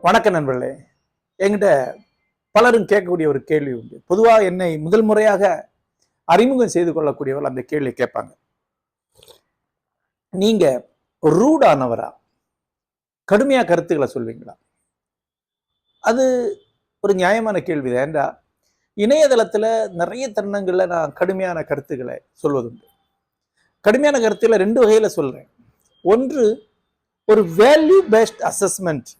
வணக்கம் நண்பர்களே. என்கிட்ட பலரும் கேட்கக்கூடிய ஒரு கேள்வி உண்டு. பொதுவாக என்னை முதல் முறையாக அறிமுகம் செய்து கொள்ளக்கூடியவர்கள் அந்த கேள்வி கேட்பாங்க. நீங்க ரூடானவரா? கடுமையாக கருத்துக்களை சொல்வீங்களா? அது ஒரு நியாயமான கேள்விதான். ஏண்டா? இணையதளத்தில் நிறைய தருணங்களில் நான் கடுமையான கருத்துக்களை சொல்வதுண்டு. கடுமையான கருத்துக்களை ரெண்டு வகையில சொல்றேன். ஒன்று ஒரு வேல்யூ பேஸ்ட் அசஸ்மெண்ட்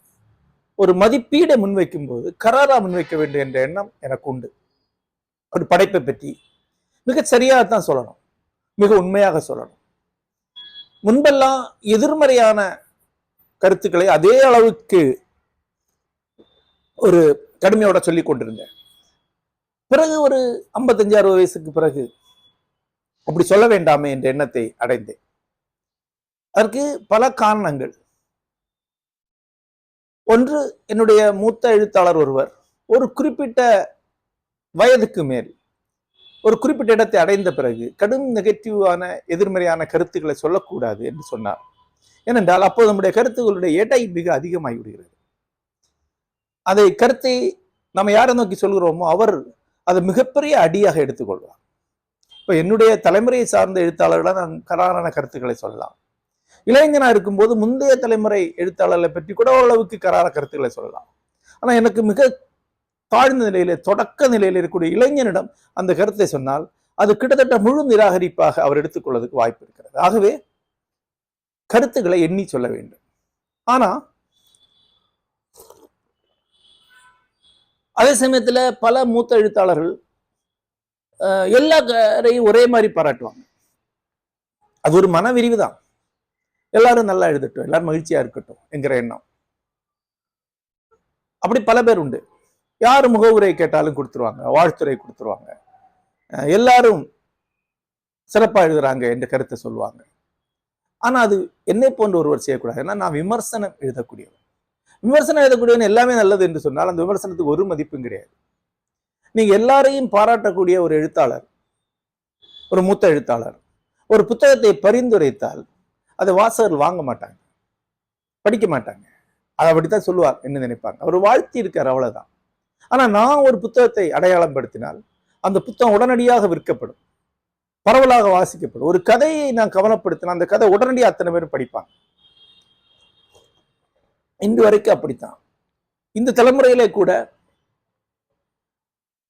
ஒரு மதிப்பீடை முன்வைக்கும் போது கராரா முன்வைக்க வேண்டும் என்ற எண்ணம் எனக்கு உண்டு. ஒரு படைப்பை பற்றி. மிக சரியாக தான் சொல்லணும். மிக உண்மையாக சொல்லணும். முன்பெல்லாம் எதிர்மறையான கருத்துக்களை அதே அளவுக்கு ஒரு கடுமையோட சொல்லி கொண்டிருந்தேன். பிறகு ஒரு ஐம்பத்தஞ்சு அறுபது வயசுக்கு பிறகு அப்படி சொல்ல வேண்டாமே என்ற எண்ணத்தை அடைந்தேன். அதற்கு பல காரணங்கள். ஒன்று என்னுடைய மூத்த எழுத்தாளர் ஒருவர் ஒரு குறிப்பிட்ட வயதுக்கு மேல் ஒரு குறிப்பிட்ட இடத்தை அடைந்த பிறகு கடும் நெகட்டிவான எதிர்மறையான கருத்துக்களை சொல்லக்கூடாது என்று சொன்னார். ஏனென்றால் அப்போது நம்முடைய கருத்துக்களுடைய எடை மிக அதிகமாகி விடுகிறது அதை கருத்தை நம்ம யாரை நோக்கி சொல்கிறோமோ அவர் அதை மிகப்பெரிய அடியாக எடுத்துக்கொள்வார். இப்போ என்னுடைய தலைமுறையை சார்ந்த எழுத்தாளர்களாக நான் கராரான கருத்துக்களை சொல்லலாம். இளைஞனா இருக்கும்போது முந்தைய தலைமுறை எழுத்தாளர்களை பற்றி கூட ஓரளவுக்கு கரார கருத்துக்களை சொல்லலாம். ஆனா எனக்கு மிக தாழ்ந்த நிலையில தொடக்க நிலையில் இருக்கக்கூடிய இளைஞனிடம் அந்த கருத்தை சொன்னால் அது கிட்டத்தட்ட முழு நிராகரிப்பாக அவர் எடுத்துக்கொள்வதற்கு வாய்ப்பு இருக்கிறது. ஆகவே கருத்துக்களை எண்ணி சொல்ல வேண்டும். ஆனா அதே சமயத்துல பல மூத்த எழுத்தாளர்கள் அஹ், எல்லா ஒரே மாதிரி பாராட்டுவாங்க. அது ஒரு மன விரிவு தான் எல்லாரும் நல்லா எழுதட்டும் எல்லாரும் மகிழ்ச்சியா இருக்கட்டும் என்கிற எண்ணம். அப்படி பல பேர் உண்டு. யார் முகவுரை கேட்டாலும் கொடுத்துருவாங்க வாழ்த்துறை கொடுத்துருவாங்க. அஹ் எல்லாரும் சிறப்பா எழுதுறாங்க என்ற கருத்தை சொல்லுவாங்க. ஆனா அது என்னை போன்ற ஒருவர் செய்யக்கூடாது. ஏன்னா நான் விமர்சனம் எழுதக்கூடியவன். விமர்சனம் எழுதக்கூடியவன் எல்லாமே நல்லது என்று சொன்னால் அந்த விமர்சனத்துக்கு ஒரு மதிப்பும் கிடையாது. நீங்க எல்லாரையும் பாராட்டக்கூடிய ஒரு எழுத்தாளர் ஒரு மூத்த எழுத்தாளர் ஒரு புத்தகத்தை பரிந்துரைத்தால் அதை வாசகர்கள் வாங்க மாட்டாங்க. படிக்க மாட்டாங்க. அதை அப்படித்தான் சொல்லுவார் என்ன நினைப்பாங்க. அவர் வாழ்த்தி இருக்கார் அவ்வளவுதான். ஆனா நான் ஒரு புத்தகத்தை அடையாளம் படுத்தினால் அந்த புத்தகம் உடனடியாக விற்கப்படும். பரவலாக வாசிக்கப்படும். ஒரு கதையை நான் கவனப்படுத்தினா அந்த கதை உடனடியாக அத்தனை பேரும் படிப்பாங்க. இன்று வரைக்கும் அப்படித்தான். இந்த தலைமுறையிலே கூட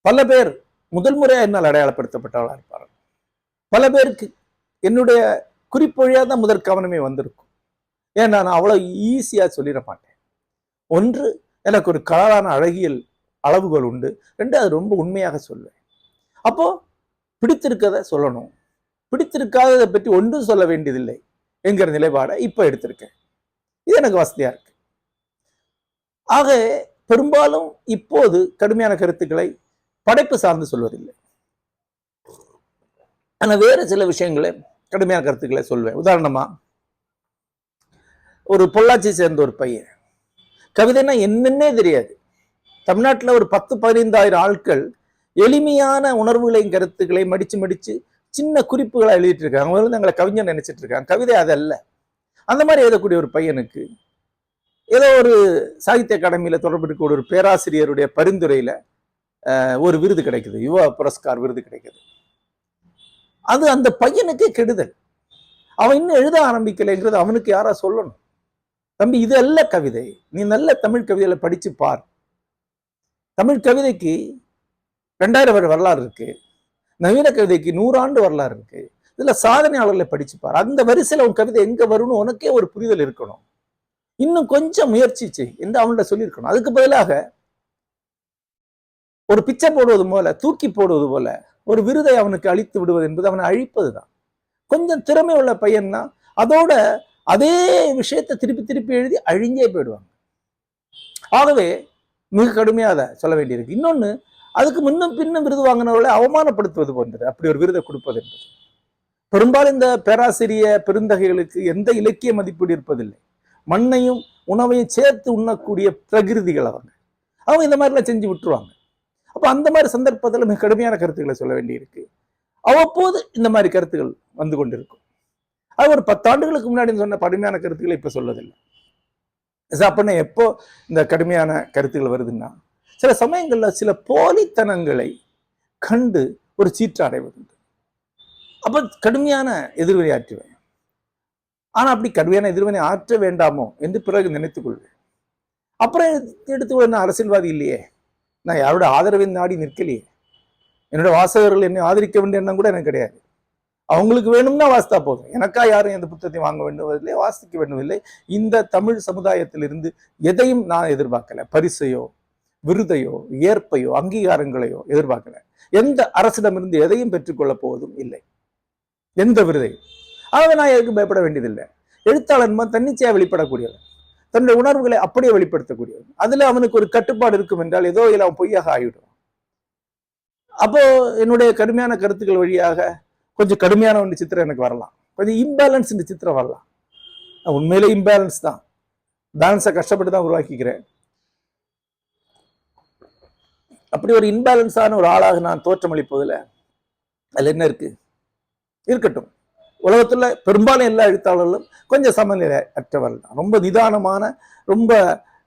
பல பேர் முதல் முறையாக என்னால் அடையாளப்படுத்தப்பட்டவர்களாக இருப்பார்கள். பல பேருக்கு என்னுடைய குறிப்பொழியாக தான் முதல் கவனமே வந்திருக்கும். ஏன் நான் அவ்வளோ ஈஸியாக சொல்லிட மாட்டேன். ஒன்று எனக்கு ஒரு கலரான அழகியல் அளவுகள் உண்டு. ரெண்டு அது ரொம்ப உண்மையாக சொல்வேன். அப்போ பிடித்திருக்கதை சொல்லணும். பிடித்திருக்காததை பற்றி ஒன்றும் சொல்ல வேண்டியதில்லை என்கிற நிலைப்பாடை இப்போ எடுத்திருக்கேன். இது எனக்கு வசதியா இருக்கு. ஆக பெரும்பாலும் இப்போது கடுமையான கருத்துக்களை படைப்பு சார்ந்து சொல்வதில்லை. ஆனால் வேறு சில விஷயங்களை கடுமையான கருத்துக்களை சொல்வேன். உதாரணமா ஒரு பொள்ளாச்சி சேர்ந்த ஒரு பையன். கவிதைன்னா என்னன்னே தெரியாது. தமிழ்நாட்டில் ஒரு பத்து பதினைந்தாயிரம் ஆட்கள் எளிமையான உணர்வுகளையும் கருத்துக்களையும் மடிச்சு மடிச்சு சின்ன குறிப்புகளை எழுதிட்டு இருக்காங்க. அவங்க வந்து எங்களை கவிஞர் நினைச்சிட்டு இருக்காங்க. கவிதை அதல்ல. அந்த மாதிரி எழுதக்கூடிய ஒரு பையனுக்கு ஏதோ ஒரு சாகித்ய அகாடமியில தொடர்பு இருக்கக்கூடிய ஒரு பேராசிரியருடைய பரிந்துரையில அஹ், ஒரு விருது கிடைக்குது. யுவ புரஸ்கார் விருது கிடைக்குது. அது அந்த பையனுக்கே கெடுதல். அவன் இன்னும் எழுத ஆரம்பிக்கலைங்கிறது அவனுக்கு யாரா சொல்லணும்? தம்பி இது அல்ல கவிதை. நீ நல்ல தமிழ் கவிதைகளை படிச்சு பார். தமிழ் கவிதைக்கு ரெண்டாயிரம் வருட வரலாறு இருக்கு. நவீன கவிதைக்கு நூறாண்டு வரலாறு இருக்கு. இதுல சாதனையாளர்களை படிச்சு பார். அந்த வரிசையில உன் கவிதை எங்க வரும்னு உனக்கே ஒரு புரிதல் இருக்கணும். இன்னும் கொஞ்சம் முயற்சி செய் என்று அவன்கிட்ட சொல்லியிருக்கணும். அதுக்கு பதிலாக ஒரு பிச்சை போடுவது போல தூக்கி போடுவது போல ஒரு விருதை அவனுக்கு அழித்து விடுவது என்பது அவனை அழிப்பதுதான். கொஞ்சம் திறமை உள்ள பையன்னா அதோட அதே விஷயத்தை திருப்பி திருப்பி எழுதி அழிஞ்சே போயிடுவாங்க. ஆகவே மிக கடுமையாக அதை சொல்ல வேண்டியிருக்கு. இன்னொன்னு அதுக்கு முன்னும் பின்னும் விருது வாங்கினவர்களை அவமானப்படுத்துவது போன்றது. அப்படி ஒரு விருதை கொடுப்பது என்பது. பெரும்பாலும் இந்த பேராசிரிய பெருந்தகைகளுக்கு எந்த இலக்கிய மதிப்பீடு இருப்பதில்லை. மண்ணையும் உணவையும் சேர்த்து உண்ணக்கூடிய பிரகிருதிகள் அவங்க. அவங்க இந்த மாதிரிலாம் செஞ்சு விட்டுருவாங்க. அப்போ அந்த மாதிரி சந்தர்ப்பத்தில் மிக கடுமையான கருத்துக்களை சொல்ல வேண்டியிருக்கு. அவ்வப்போது இந்த மாதிரி கருத்துக்கள் வந்து கொண்டிருக்கும். அது ஒரு பத்தாண்டுகளுக்கு முன்னாடி சொன்ன கடுமையான கருத்துக்களை இப்ப சொல்லதில்லை. அப்படின்னா எப்போ இந்த கடுமையான கருத்துக்கள் வருதுன்னா சில சமயங்கள்ல சில போலித்தனங்களை கண்டு ஒரு சீற்று அடைவதுண்டு. கடுமையான எதிர்வினை ஆனால் ஆனா அப்படி கடுமையான எதிர்வினை ஆற்ற வேண்டாமோ என்று பிறகு நினைத்துக் கொள்வேன். அப்புறம் எடுத்து நான் அரசியல்வாதி இல்லையே. நான் யாரோட ஆதரவை நாடி நிற்கலையே. என்னோட வாசகர்கள் என்னை ஆதரிக்க வேண்டிய எண்ணம் கூட எனக்கு கிடையாது. அவங்களுக்கு வேணும்னா வாசித்தா போதும். எனக்கா யாரும் எந்த புத்தகத்தையும் வாங்க வேண்டுவதில்லை வாசிக்க வேண்டுவதில்லை. இந்த தமிழ் சமுதாயத்திலிருந்து எதையும் நான் எதிர்பார்க்கல. பரிசையோ விருதையோ ஏற்பையோ அங்கீகாரங்களையோ எதிர்பார்க்கல. எந்த அரசிடமிருந்து எதையும் பெற்றுக்கொள்ளப் போவதும் இல்லை. எந்த விருதையும். ஆகவே நான் எதுக்கு பயப்பட வேண்டியதில்லை. எழுத்தாளன் தன்னிச்சையாக தன்னிச்சையா வெளிப்படக்கூடியவன். தன்னுடைய உணர்வுகளை அப்படியே வெளிப்படுத்தக்கூடியவன். அதுல அவனுக்கு ஒரு கட்டுப்பாடு இருக்கும் என்றால் ஏதோ இல்லை அவன் பொய்யாக ஆகிவிடும் அப்போ என்னுடைய கடுமையான கருத்துக்கள் வழியாக கொஞ்சம் கடுமையான ஒன்று சித்திரம் எனக்கு வரலாம். கொஞ்சம் இம்பேலன்ஸ் இந்த சித்திரம் வரலாம். நான் உண்மையிலே இம்பேலன்ஸ் தான். பேலன்ஸை கஷ்டப்பட்டு தான் உருவாக்கிக்கிறேன். அப்படி ஒரு இன்பேலன்ஸான ஒரு ஆளாக நான் தோற்றமளிப்பதில் அதுல என்ன இருக்கு? இருக்கட்டும். உலகத்தில் பெரும்பாலும் எல்லா எழுத்தாளர்களும் கொஞ்சம் சமநிலை அற்றவர்கள் தான். ரொம்ப நிதானமான ரொம்ப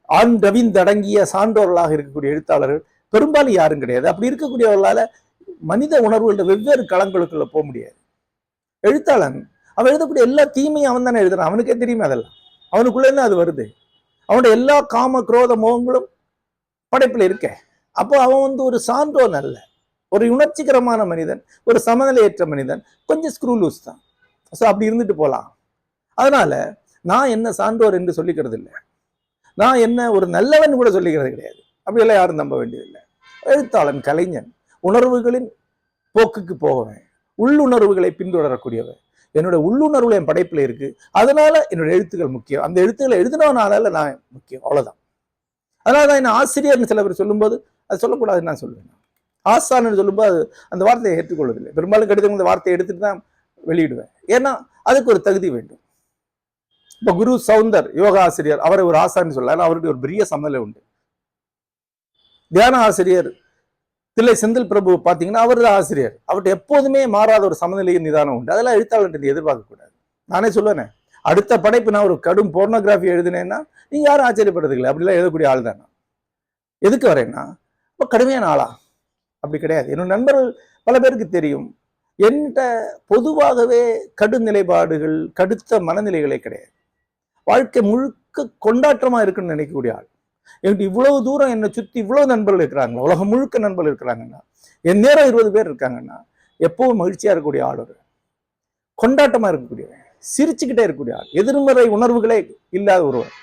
ஆண் ரவிந்தடங்கிய சான்றோர்களாக இருக்கக்கூடிய எழுத்தாளர்கள் பெரும்பாலும் யாரும் கிடையாது. அப்படி இருக்கக்கூடியவர்களால் மனித உணர்வுகள வெவ்வேறு களங்களுக்குள்ள போக முடியாது. எழுத்தாளன் அவன் எழுதக்கூடிய எல்லா தீமையும் அவன் தானே எழுதுறான். அவனுக்கே தெரியுமே அதெல்லாம்? அவனுக்குள்ள என்ன அது வருது? அவனோட எல்லா காம குரோத மோகங்களும் படைப்பில் இருக்க. அப்போ அவன் வந்து ஒரு சான்றோன் அல்ல. ஒரு உணர்ச்சிகரமான மனிதன் ஒரு சமநிலையற்ற மனிதன் கொஞ்சம் ஸ்க்ரூ லூஸ் தான். ஸோ அப்படி இருந்துட்டு போகலாம் அதனால நான் என்ன சான்றோர் என்று சொல்லிக்கிறது இல்லை நான் என்ன ஒரு நல்லவன் கூட சொல்லிக்கிறது கிடையாது. அப்படியெல்லாம் யாரும் நம்ப வேண்டியதில்லை. எழுத்தாளன் கலைஞன் உணர்வுகளின் போக்குக்கு போகவேன். உள்ளுணர்வுகளை பின்தொடரக்கூடியவன். என்னோட உள்ளுணர்வு என் படைப்பில் இருக்கு. அதனால என்னோட எழுத்துக்கள் முக்கியம். அந்த எழுத்துக்களை எழுதினவனால நான் முக்கியம். அவ்வளவுதான். அதனால தான் என்ன ஆசிரியர்னு சில பேர் சொல்லும்போது அது சொல்லக்கூடாதுன்னு நான் சொல்லுவேன். ஆசான்னு சொல்லும்போது அது அந்த வார்த்தையை ஏற்றுக்கொள்வதில்லை. பெரும்பாலும் கடிதம் இந்த வார்த்தையை எடுத்துட்டு தான் வெளியிடுவேன். ஏன்னா அதுக்கு ஒரு தகுதி வேண்டும். இப்போ குரு சவுந்தர் யோகா ஆசிரியர் அவரை ஒரு ஆசான்னு சொல்லலாம் அவருடைய ஒரு பெரிய சமநிலை உண்டு. தியான ஆசிரியர் தில்லை செந்தில் பிரபு பார்த்தீங்கன்னா அவர் தான் ஆசிரியர். அவர்கிட்ட எப்போதுமே மாறாத ஒரு சமநிலையின் நிதானம் உண்டு. அதெல்லாம் எழுத்தாளர்கிட்ட எதிர்பார்க்க கூடாது நானே சொல்லுவேனே அடுத்த படைப்பு நான் ஒரு கடும் போர்னோகிராஃபி எழுதினேன்னா நீங்கள் யாரும் ஆச்சரியப்படுறதுல அப்படிலாம் எழுதக்கூடிய ஆள் தான் எதுக்கு வரேன்னா இப்போ கடுமையான ஆளா? அப்படி கிடையாது. என்னோட நண்பர்கள் பல பேருக்கு தெரியும். என்கிட்ட பொதுவாகவே கடும் நிலைப்பாடுகள் கடுத்த மனநிலைகளே கிடையாது. வாழ்க்கை முழுக்க கொண்டாட்டமா இருக்குன்னு நினைக்கக்கூடிய ஆள். என்கிட்ட இவ்வளவு தூரம் என்னை சுற்றி இவ்வளவு நண்பர்கள் இருக்கிறாங்க உலகம் முழுக்க நண்பர்கள் இருக்கிறாங்கன்னா என் நேரம் இருபது பேர் இருக்காங்கன்னா எப்பவும் மகிழ்ச்சியாக இருக்கக்கூடிய ஆள் ஒரு. கொண்டாட்டமா இருக்கக்கூடியவன். சிரிச்சுக்கிட்டே இருக்கக்கூடிய ஆள். எதிர்மறை உணர்வுகளே இல்லாத ஒருவர்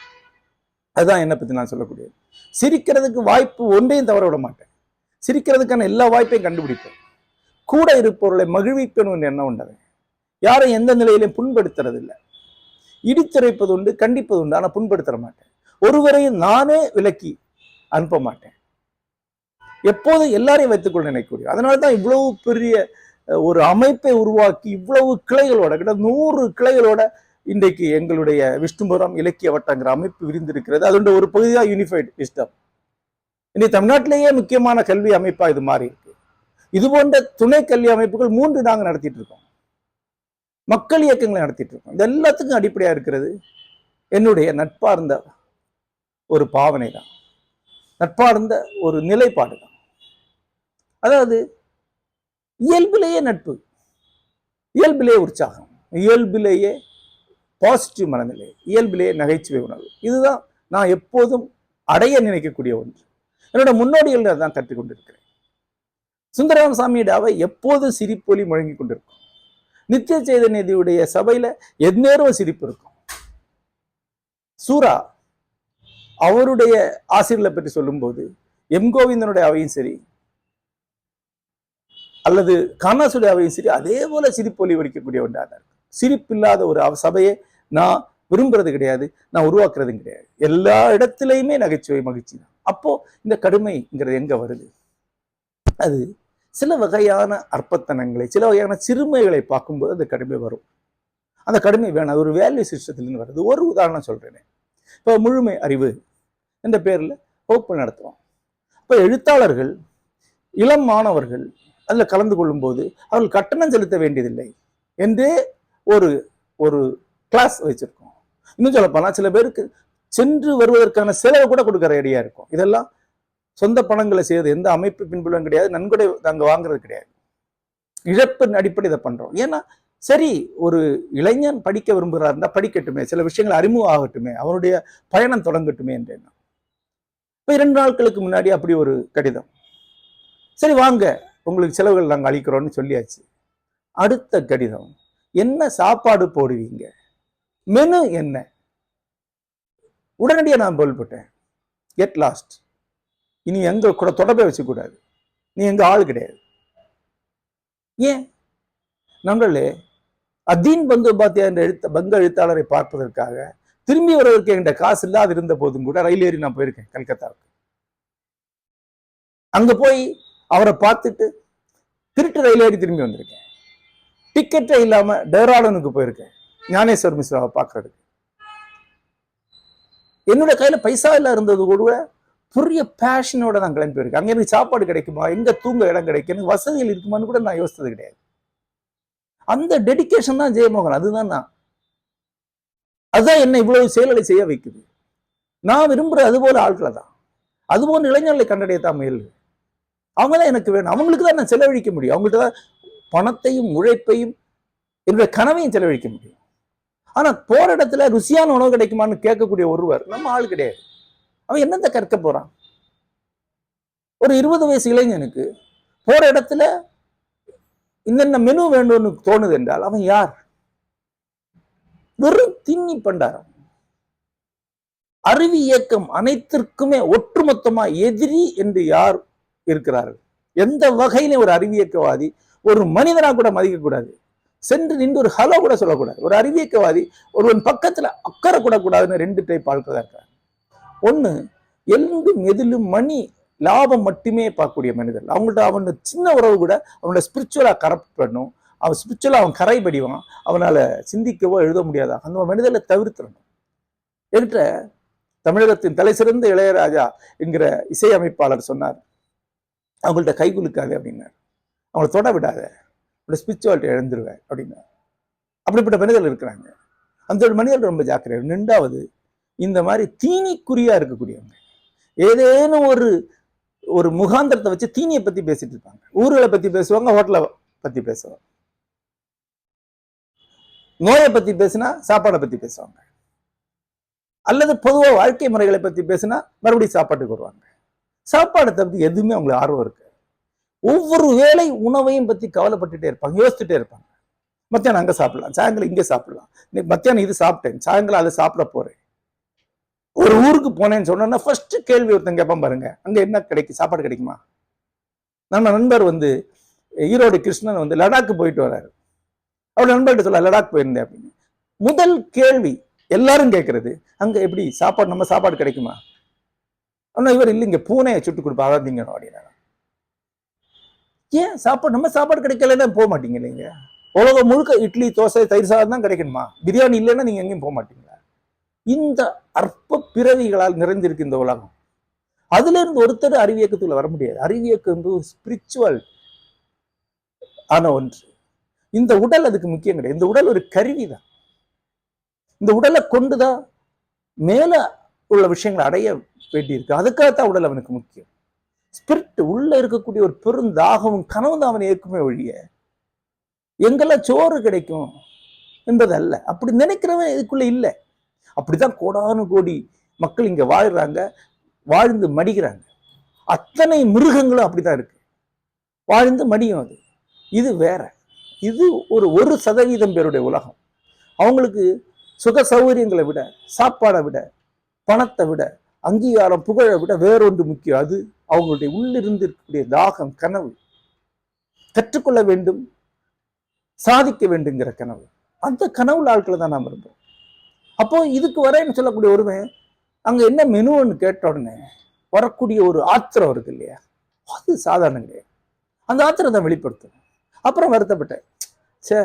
அதுதான் என்னை பத்தி நான் சொல்லக்கூடியது. சிரிக்கிறதுக்கு வாய்ப்பு ஒன்றையும் தவற விட மாட்டேன். சிரிக்கிறதுக்கான எல்லா வாய்ப்பையும் கண்டுபிடிப்பேன். கூட இருப்பவர்களை மகிழ்விப்பேன் எண்ணம் உண்டவன் யாரும் எந்த நிலையிலையும் புண்படுத்துறது இல்லை இடித்துரைப்பது உண்டு கண்டிப்பது உண்டு ஆனால் புண்படுத்த மாட்டேன். ஒருவரையும் நானே விலக்கி அனுப்ப மாட்டேன். எப்போதும் எல்லாரையும் வைத்துக்கொள்ள நினைக்கக்கூடிய அதனால தான் இவ்வளவு பெரிய ஒரு அமைப்பை உருவாக்கி இவ்வளவு கிளைகளோட கிட்ட நூறு கிளைகளோட இன்றைக்கு எங்களுடைய விஷ்ணுபுரம் இலக்கிய வட்டங்கிற அமைப்பு விரிந்திருக்கிறது. அதோட ஒரு பகுதியாக யூனிஃபைடு விஸ்டம் இன்னைக்கு தமிழ்நாட்டிலேயே முக்கியமான கல்வி அமைப்பா இது மாறி இருக்கு. இது போன்ற துணை கல்வி அமைப்புகள் மூன்று நாங்கள் நடத்திட்டு இருக்கோம். மக்கள் இயக்கங்களை நடத்திட்டு இருக்கோம். இது எல்லாத்துக்கும் அடிப்படையா இருக்கிறது. என்னுடைய நட்பார்ந்த ஒரு பாவனை தான் நட்பார்ந்த ஒரு நிலைப்பாடு தான் அதாவது இயல்பிலேயே நட்பு இயல்பிலேயே உற்சாகம் இயல்பிலேயே பாசிட்டிவ் மனநிலை இயல்பிலேயே நகைச்சுவை உணர்வு. இதுதான் நான் எப்போதும் அடைய நினைக்கக்கூடிய ஒன்று. என்னோட முன்னோடிகள் தான் கற்றுக்கொண்டிருக்கிறேன். சுந்தரராம சாமியோட அவை எப்போதும் சிரிப்பொலி முழங்கி கொண்டிருக்கும். நித்திய சைதன்யதியுடைய சபையில எந்நேரம் சிரிப்பு இருக்கும். சூரா அவருடைய ஆசிரியர்களை பற்றி சொல்லும்போது எம் கோவிந்தனுடைய அவையும் சரி அல்லது காணாசுடைய அவையும் சரி அதே போல சிரிப்பொலி வடிக்கக்கூடிய ஒன்றாக இருக்கும் சிரிப்பில்லாத ஒரு சபையை நான் விரும்புறது கிடையாது நான் உருவாக்குறதும் கிடையாது. எல்லா இடத்துலையுமே நகைச்சுவை மகிழ்ச்சி தான். அப்போ இந்த கடுமைங்கிறது எங்க வருது? அது சில வகையான அற்பத்தனங்களை சில வகையான சிறுமைகளை பார்க்கும்போது அந்த கடுமை வரும். அந்த கடுமை வேணும். அது ஒரு வேல்யூ சிஸ்டத்துலேருந்து வருது. ஒரு உதாரணம் சொல்றேனே. இப்போ முழுமை அறிவு என்ற பேரில் வகுப்பு நடத்துவோம் இப்போ எழுத்தாளர்கள் இளம் மாணவர்கள் அதில் கலந்து கொள்ளும்போது அவர்கள் கட்டணம் செலுத்த வேண்டியதில்லை என்றே ஒரு ஒரு கிளாஸ் வச்சிருக்கோம். இன்னும் சொல்லப்போனால் சில பேருக்கு சென்று வருவதற்கான செலவு கூட கொடுக்க ஐடியா இருக்கும். இதெல்லாம் சொந்த பணங்களை செய்வது எந்த அமைப்பு பின்புலம் கிடையாது நன்கொடை நாங்கள் வாங்குறது கிடையாது. இழப்பின் அடிப்படை இதை பண்றோம். ஏன்னா சரி ஒரு இளைஞன் படிக்க விரும்புகிறாருந்தா படிக்கட்டுமே சில விஷயங்கள் அறிமுகம் ஆகட்டுமே அவனுடைய பயணம் தொடங்கட்டுமே என்ற இப்போ இரண்டு நாட்களுக்கு முன்னாடி அப்படி ஒரு கடிதம். சரி வாங்க உங்களுக்கு செலவுகள் நாங்கள் அளிக்கிறோம்னு சொல்லியாச்சு. அடுத்த கடிதம் என்ன சாப்பாடு போடுவீங்க? மெனு என்ன? உடனடியாக நான் பொருள்பட்டேன். கெட் லாஸ்ட் இனி எங்க கூட தொடர்பை வச்சுக்கூடாது. நீ எங்க ஆள் கிடையாது. ஏன்? நண்பர்களே அதீன் பந்து பாத்தியா என்ற எழுத்த பங்க எழுத்தாளரை பார்ப்பதற்காக திரும்பி வருவதற்கு என்கிட்ட காசு இல்லாது இருந்த போதும் கூட ரயில் ஏறி நான் போயிருக்கேன் கல்கத்தாவுக்கு. அங்க போய் அவரை பார்த்துட்டு திருட்டு ரயில் ஏறி திரும்பி வந்திருக்கேன். டிக்கெட்டே இல்லாம டேராடனுக்கு போயிருக்கேன் ஞானேஸ்வர் மிஸ்ராவை பார்க்கறதுக்கு. என்னோட கையில பைசா இல்லா இருந்தது கூட பெரிய பேஷனோட நான் கிளம்பி போயிருக்கேன் அங்க எனக்கு சாப்பாடு கிடைக்குமா? எங்க தூங்க இடம் கிடைக்கும் எனக்கு வசதிகள் இருக்குமான்னு கூட நான் யோசித்தது கிடையாது. அந்த டெடிகேஷன் தான் ஜெயமோகன். அதுதான் நான். அதுதான் என்னை இவ்வளவு செயல்களை செய்ய வைக்குது. நான் விரும்புகிற அது போல ஆட்களை தான் அது போன்ற இளைஞர்களை கண்டடையத்தான் முயல். அவங்க தான் எனக்கு வேணும். அவங்களுக்கு தான் நான் செலவழிக்க முடியும். அவங்கள்ட்ட தான் பணத்தையும் உழைப்பையும் என்னுடைய கனவையும் செலவழிக்க முடியும். ஆனா போகிற இடத்துல ருசியான உணவு கிடைக்குமான்னு கேட்கக்கூடிய ஒருவர் நம்ம ஆள் கிடையாது. அவன் என்னத்தை கற்க போறான்? ஒரு இருபது வயசு இளைஞனுக்கு போற இடத்துல இன்னென்ன மெனு வேண்டும்னு தோணுது என்றால் அவன் யார்? வெறும் திண்ணி பண்டாரம். அறிவு இயக்கம் அனைத்திற்குமே ஒட்டுமொத்தமா எதிரி என்று யார் இருக்கிறார்கள்? எந்த வகையிலும் ஒரு அறிவியக்கவாதி ஒரு மனிதனா கூட மதிக்க கூடாது சென்று நின்று ஒரு ஹலோ கூட சொல்லக்கூடாது. ஒரு அறிவியக்கவாதி ஒருவன் பக்கத்துல அக்கறை கூட கூடாதுன்னு ரெண்டு டைப் ஆட்கள் தான் ஒன்று எல்லோரும் எதிலும் மணி லாபம் மட்டுமே பார்க்கக்கூடிய மனிதர். அவங்கள்ட்ட அவன் சின்ன உறவு கூட அவனோட ஸ்பிரிச்சுவலாக கரப்ட் பண்ணும் அவன் ஸ்பிரிச்சுவலாக அவன் கரைபடிவான். அவனால் சிந்திக்கவோ எழுத முடியாதா? அந்த மனிதரை தவிர்த்திடணும். என்கிட்ட தமிழகத்தின் தலை சிறந்த இளையராஜா என்கிற இசையமைப்பாளர் சொன்னார். அவங்கள்ட்ட கை குலுக்காது அப்படின்னார். அவங்கள தொட விடாத. அவங்களோட ஸ்பிரிச்சுவாலிட்டி இழந்துருவேன் அப்படின்னார். அப்படிப்பட்ட மனிதர்கள் இருக்கிறாங்க. அந்த மனிதர்கள் ரொம்ப ஜாக்கிரதை ரெண்டாவது இந்த மாதிரி தீனிக்குறியா இருக்கக்கூடியவங்க. ஏதேனும் ஒரு ஒரு முகாந்திரத்தை வச்சு தீனியை பத்தி பேசிட்டு இருப்பாங்க. ஊர்களை பத்தி பேசுவாங்க ஹோட்டலை பத்தி பேசுவாங்க. நோயை பத்தி பேசினா சாப்பாடை பத்தி பேசுவாங்க. அல்லது பொதுவா வாழ்க்கை முறைகளை பத்தி பேசினா மறுபடியும் சாப்பாட்டுக்கு வருவாங்க. சாப்பாடை பத்தி எதுவுமே அவங்களுக்கு ஆர்வம் இருக்கு ஒவ்வொரு வேலை உணவையும் பத்தி கவலைப்பட்டுட்டே இருப்பாங்க யோசிச்சுட்டே இருப்பாங்க. மத்தியானம் அங்க சாப்பிடலாம் சாயங்காலம் இங்க சாப்பிடலாம். இன்னைக்கு மத்தியானம் இது சாப்பிட்டேன் சாயங்காலம் அதை சாப்பிட போறேன். ஒரு ஊருக்கு போனேன்னு சொன்னோன்னா ஃபர்ஸ்ட் கேள்வி ஒருத்தன் கேட்பான் பாருங்க. அங்க என்ன கிடைக்கும் சாப்பாடு கிடைக்குமா? நம்ம நண்பர் வந்து ஈரோடு கிருஷ்ணன் வந்து லடாக் போயிட்டு வர்றாரு அவர் நண்பர்கிட்ட சொல்ல லடாக் போயிருந்தேன் அப்படின்னு. முதல் கேள்வி எல்லாரும் கேட்கறது அங்க எப்படி சாப்பாடு நம்ம சாப்பாடு கிடைக்குமா? ஆனா இவர் இல்லைங்க பூனையை சுட்டு கொடுப்பா அதான் திங்கணும் அப்படின்னா ஏன்? சாப்பாடு நம்ம சாப்பாடு கிடைக்கலன்னா போக மாட்டீங்க இல்லைங்க? உலகம் முழுக்க இட்லி தோசை தயிர் சாதம் தான் கிடைக்கணுமா? பிரியாணி இல்லைன்னா நீங்க எங்கேயும் போக மாட்டீங்க. இந்த அற்ப பிறவிகளால் நிறைந்திருக்கு இந்த உலகம். அதுல இருந்து ஒருத்தர் அறிவியக்கத்துக்குள்ள வர முடியாது. அறிவியக்கம் என்பது ஒரு ஸ்பிரிச்சுவல் ஆன ஒன்று. இந்த உடல் அதுக்கு முக்கியம் கிடையாது. இந்த உடல் ஒரு கருவி தான் இந்த உடலை கொண்டுதான் மேல உள்ள விஷயங்களை அடைய வேண்டியிருக்கு. அதுக்காகத்தான் உடல் அவனுக்கு முக்கியம். ஸ்பிரிட் உள்ள இருக்கக்கூடிய ஒரு பெருந்தாகவும் கனவு தான் அவனை ஏற்குமே ஒழிய எங்கெல்லாம் சோறு கிடைக்கும் என்பதல்ல. அப்படி நினைக்கிறவன் இதுக்குள்ள இல்லை. அப்படிதான் கோடானு கோடி மக்கள் இங்க வாழ்றாங்க வாழ்ந்து மடிகிறாங்க. அத்தனை மிருகங்களும் அப்படிதான் இருக்கு. வாழ்ந்து மடியும் அது. இது வேற. இது ஒரு ஒரு சதவீதம் பேருடைய உலகம். அவங்களுக்கு சுக சௌகரியங்களை விட சாப்பாடை விட பணத்தை விட அங்கீகாரம் புகழை விட வேறொன்று முக்கியம். அது அவங்களுடைய உள்ளிருந்து இருக்கக்கூடிய தாகம் கனவு. கற்றுக்கொள்ள வேண்டும் சாதிக்க வேண்டுங்கிற கனவு. அந்த கனவு ஆட்களை தான் நாம் விரும்புகிறோம் அப்போ இதுக்கு வரேன்னு சொல்லக்கூடிய ஒருவன் அங்க என்ன மெனுன்னு கேட்ட உடனே வரக்கூடிய ஒரு ஆத்திரம் இருக்கு இல்லையா? அது சாதாரணங்க. கிடையாது அந்த ஆத்திரத்தை வெளிப்படுத்தணும் அப்புறம் வருத்தப்பட்டேன். சே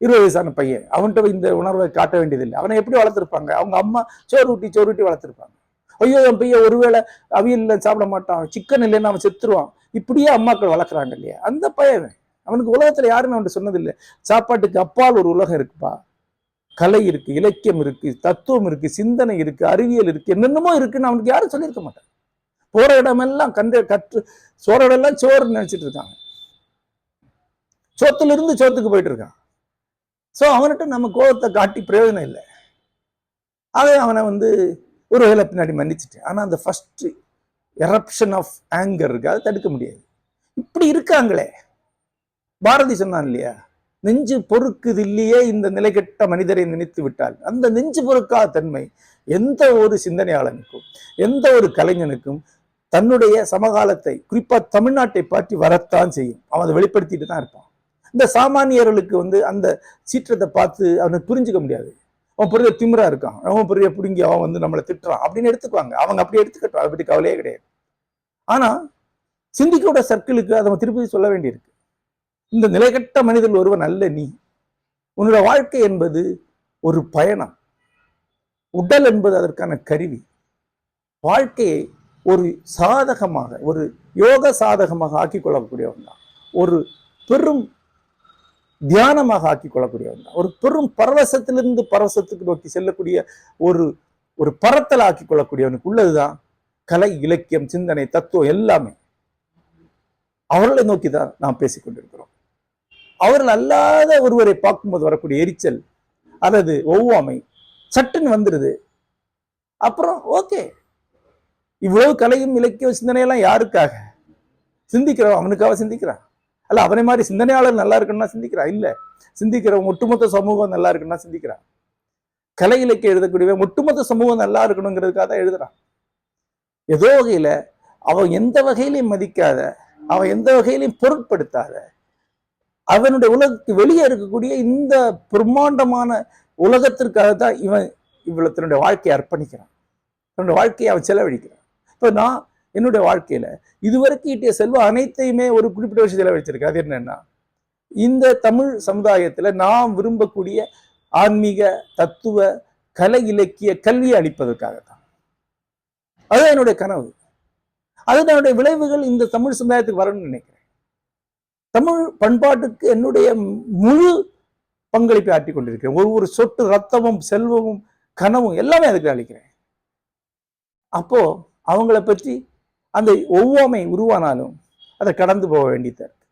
இருபது வயசான பையன். அவன்கிட்ட இந்த உணர்வை காட்ட வேண்டியதில்லை. அவனை எப்படி வளர்த்துருப்பாங்க? அவங்க அம்மா சோறு ஊட்டி சோறு ஊட்டி வளர்த்துருப்பாங்க. ஐயோ என் பையன் ஒருவேளை அவியல்ல சாப்பிட மாட்டான். சிக்கன் இல்லைன்னா அவன் செத்துருவான். இப்படியே அம்மாக்கள் வளர்க்குறாங்க இல்லையா? அந்த பையன் அவனுக்கு உலகத்துல யாருமே அவன்கிட்ட சொன்னதில்லை. சாப்பாட்டுக்கு அப்பால் ஒரு உலகம் இருக்குப்பா. கலை இருக்கு இலக்கியம் இருக்கு தத்துவம் இருக்கு சிந்தனை இருக்கு அறிவியல் இருக்கு என்னென்னமோ இருக்குன்னு அவனுக்கு யாரும் சொல்லியிருக்க மாட்டான் போற இடமெல்லாம் கண்டு கற்று சோற இடம்லாம் சோறுன்னு நினைச்சிட்டு இருக்காங்க. சோத்துல இருந்து சோத்துக்கு போயிட்டு இருக்கான் சோ அவன்கிட்ட நம்ம கோபத்தை காட்டி பிரயோஜனம் இல்லை. அதே அவனை வந்து ஒரு வேலை பின்னாடி மன்னிச்சிட்டேன். ஆனா அந்த ஃபர்ஸ்ட் எரப்ஷன் ஆஃப் ஆங்கர் இருக்கு. அதை தடுக்க முடியாது. இப்படி இருக்காங்களே. பாரதி சொன்னான் இல்லையா? நெஞ்சு பொறுக்குது இல்லையே இந்த நிலைகெட்ட மனிதரை நினைத்து விட்டால் அந்த நெஞ்சு பொறுக்கா தன்மை எந்த ஒரு சிந்தனையாளனுக்கும் எந்த ஒரு கலைஞனுக்கும் தன்னுடைய சமகாலத்தை குறிப்பா தமிழ்நாட்டை பற்றி வரத்தான் செய்யும். அவன் அதை வெளிப்படுத்திட்டு தான் இருப்பான். இந்த சாமானியர்களுக்கு வந்து அந்த சீற்றத்தை பார்த்து அவனை புரிஞ்சுக்க முடியாது. அவன் பெரிய திமிரா இருக்கான். அவன் பெரிய பிடுங்கி அவன் வந்து நம்மளை திட்டுறான் அப்படின்னு எடுத்துக்குவாங்க. அவங்க அப்படி எடுத்துக்கட்டும். அதை பற்றி கவலையே கிடையாது. ஆனா சிந்திக்கோட சர்க்கிளுக்கு அதை திருப்பதி திருப்பி சொல்ல வேண்டியிருக்கு. இந்த நிலைகட்ட மனிதர் ஒருவன் அல்ல நீ. உன்னோட வாழ்க்கை என்பது ஒரு பயணம். உடல் என்பது அதற்கான கருவி. வாழ்க்கையை ஒரு சாதகமாக ஒரு யோக சாதகமாக ஆக்கிக் கொள்ளக்கூடியவன் தான். ஒரு பெரும் தியானமாக ஆக்கிக் கொள்ளக்கூடியவன் தான். ஒரு பெரும் பரவசத்திலிருந்து பரவசத்துக்கு நோக்கி செல்லக்கூடிய ஒரு ஒரு பரத்தல் ஆக்கிக் கொள்ளக்கூடியவனுக்கு உள்ளதுதான் கலை இலக்கியம் சிந்தனை தத்துவம் எல்லாமே. அவர்களை நோக்கி தான் நாம் பேசிக் கொண்டிருக்கிறோம். அவர்கள் அல்லாத ஒருவரை பார்க்கும்போது வரக்கூடிய எரிச்சல் அல்லது ஒவ்வாமை சட்டுன்னு வந்துடுது அப்புறம் ஓகே. இவ்வளவு கலையும் இலக்கியம் சிந்தனையெல்லாம் யாருக்காக? சிந்திக்கிறவன் அவனுக்காக சிந்திக்கிறான். அல்ல அவனை மாதிரி சிந்தனையாளர் நல்லா இருக்குன்னா சிந்திக்கிறான். இல்ல சிந்திக்கிறவன் ஒட்டுமொத்த சமூகம் நல்லா இருக்குன்னா சிந்திக்கிறான். கலை இலக்கியம் எழுதக்கூடியவன் ஒட்டுமொத்த சமூகம் நல்லா இருக்கணுங்கிறதுக்காக தான் எழுதுறான். ஏதோ வகையில அவன் எந்த வகையிலையும் மதிக்காத அவன் எந்த வகையிலையும் பொருட்படுத்தாத அவனுடைய உலகத்துக்கு வெளியே இருக்கக்கூடிய இந்த பிரம்மாண்டமான உலகத்திற்காக தான் இவன் இவ்வளவு தன்னுடைய வாழ்க்கையை அர்ப்பணிக்கிறான். தன்னுடைய வாழ்க்கையை அவன் செலவழிக்கிறான். இப்போ நான் என்னுடைய வாழ்க்கையில இதுவரைக்கும் ஈட்டிய செல்வம் அனைத்தையுமே ஒரு குறிப்பிட்ட விஷயம் செலவழிச்சிருக்கேன் அது என்னன்னா இந்த தமிழ் சமுதாயத்துல நாம் விரும்பக்கூடிய ஆன்மீக தத்துவ கலை இலக்கிய கல்வியை அளிப்பதற்காக தான் அதுதான் என்னுடைய கனவு. அதனுடைய விளைவுகள் இந்த தமிழ் சமுதாயத்துக்கு வரணும்னு நினைக்கிறேன். தமிழ் பண்பாட்டுக்கு என்னுடைய முழு பங்களிப்பை ஆற்றிக் கொண்டிருக்கிறேன். ஒவ்வொரு சொட்டு ரத்தமும் செல்வமும் கனவும் எல்லாமே அதுக்கு அளிக்கிறேன். அப்போ அவங்கள பற்றி அந்த ஒவ்வாமை உருவானாலும் அதை கடந்து போக வேண்டியது இருக்கு.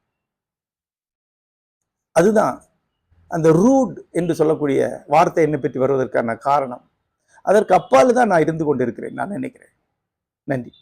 அதுதான் அந்த ரூட் என்று சொல்லக்கூடிய வார்த்தை என்னை பற்றி வருவதற்கான காரணம். அதற்கு அப்பால் தான் நான் இருந்து கொண்டிருக்கிறேன் நான் நினைக்கிறேன். நன்றி.